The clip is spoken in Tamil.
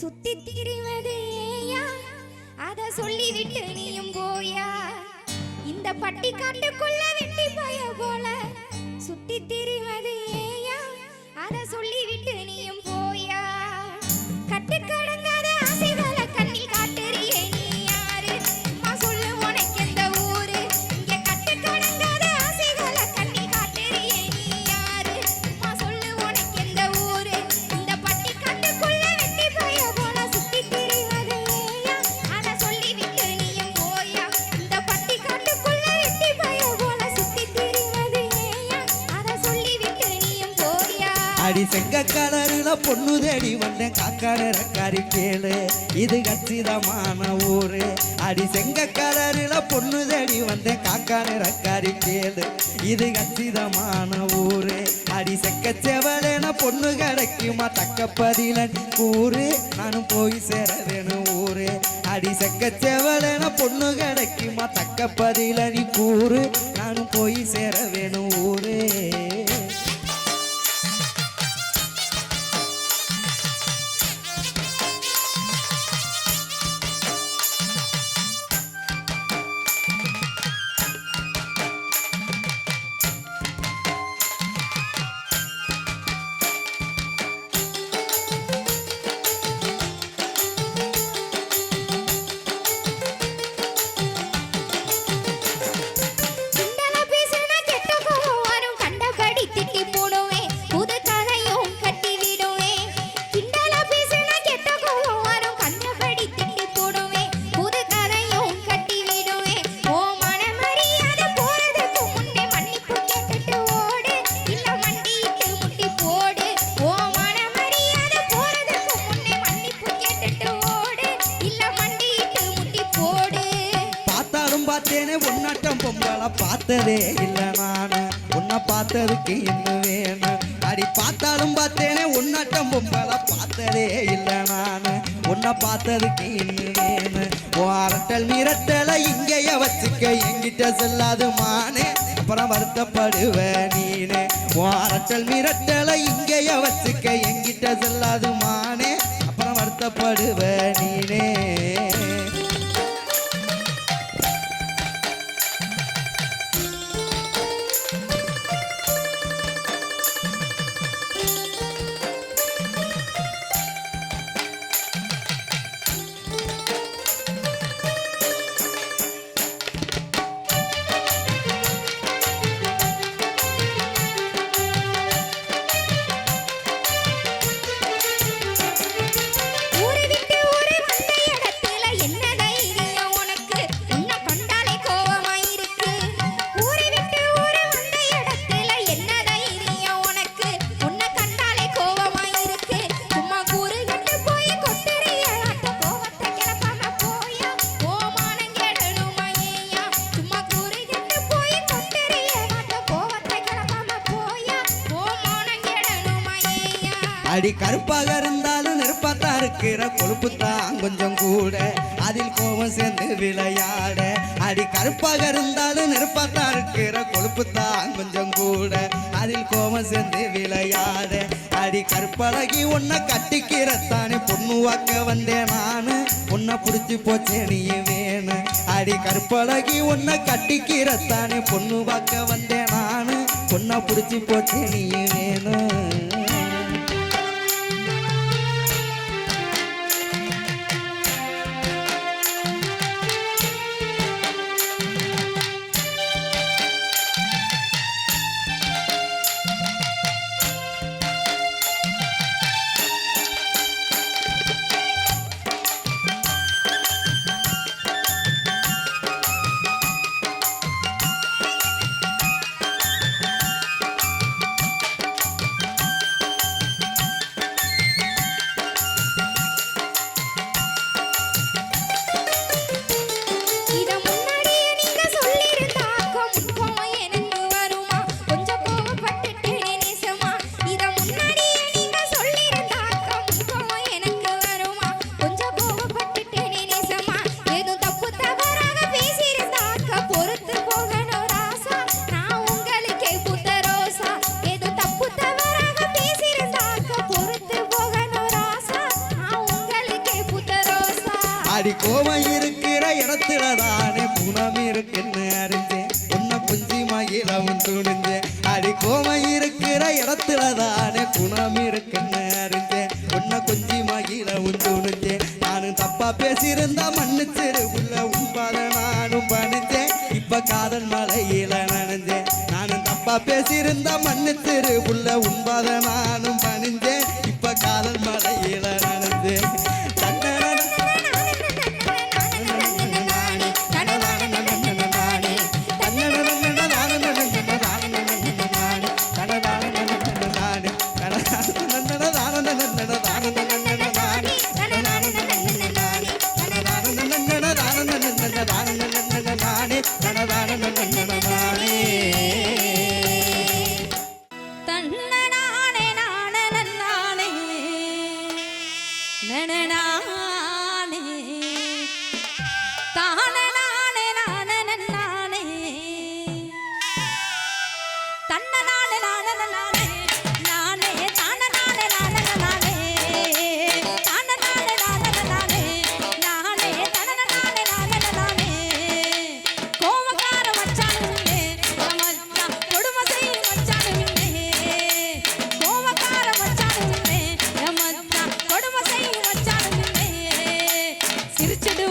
சுத்தி திரிவது ஏயா? அத சொல்லிவிட்டு நீயும் போயா? இந்த பட்டி காட்டுக்குள்ள வெட்டி போய போல. சுத்தி திரிவது ஏயா? அத சொல்லிவிட்டு அடி செங்க கலருல பொண்ணு தேடி வந்தேன். காக்கான ரக்காரி கேளு இது கச்சிதமான ஊரு. அடி செங்க கலருல பொண்ணு தேடி வந்தேன். காக்கான ரக்காரி கேளு இது கச்சிதமான ஊரு. அடி செக்க செவலேன பொண்ணு கிடைக்குமா? தக்க பதில கூறு நானும் போய் சேர வேணும் ஊரு. அடி செக்க செவலேன பொண்ணு கிடைக்குமா? தக்க பதில நீ கூறு நானும் போய் சேர வேணும் ஊரே. பார்த்ததே இல்லை நானு. உன்னை பார்த்ததுக்கு இன்னும் வேணும் அடி பார்த்தாலும் பார்த்தேனே உன்னட்டம் பொம்பளை பார்த்ததே இல்லை நானு. உன்னை பார்த்ததுக்கு இன்னும் வேணும் உன் அரட்டல் மிரட்டலை இங்கேயே வச்சுக்க எங்கிட்ட செல்லாது மானே அப்புறம் வருத்தப்படுவ நீனே. அரட்டல் மிரட்டலை இங்கேயே வச்சுக்க எங்கிட்ட சொல்லாது மானே அப்புறம் வருத்தப்படுவ நீனே. அடி கருப்பாக இருந்தாலும் நெருப்பாத்தா இருக்கிற கொழுப்பு தான் கொஞ்சம் கூட. அதில் கோபம் சேர்ந்து விளையாட. அடி கருப்பாக இருந்தாலும் நெருப்பாத்தா இருக்கிற கொழுப்பு தான் கொஞ்சம் கூட. அதில் கோபம் சேர்ந்து விளையாட. அடி கருப்பழகி உன்னை கட்டிக்கிறத்தானே பொண்ணு வாக்க வந்தேன் நானு. உன்னை பிடிச்சி போச்சே நீ வேணும் அடி கருப்பழகி உன்னை கட்டிக்கிறத்தானே பொண்ணு வாக்க வந்தேன் நானு. உன்னை பிடிச்சி போச்சே நீ வேணும் அடி கோவம் இருக்கிற இடத்துல தானே குணம் இருக்குன்னு அறிஞ்சேன். உன்னை குஞ்சி மகிழவும் துணிஞ்சேன். அடி கோவம் இருக்கிற இடத்துல தானே குணம் இருக்குன்னு அறிஞ்சேன். உன்னை குஞ்சி மகிழவும் துணிஞ்சேன். நானும் தப்பா பேசியிருந்தா மன்னிச்சிரு உள்ள உண்பாத நானும் பணிஞ்சேன். இப்ப காதல் மலையில நனைஞ்சேன். நானும் தப்பா பேசியிருந்தா மன்னிச்சிரு உள்ள உண்பாத நானும் பணிஞ்சேன். இப்ப காதல் மலையில நனைஞ்சேன். to do.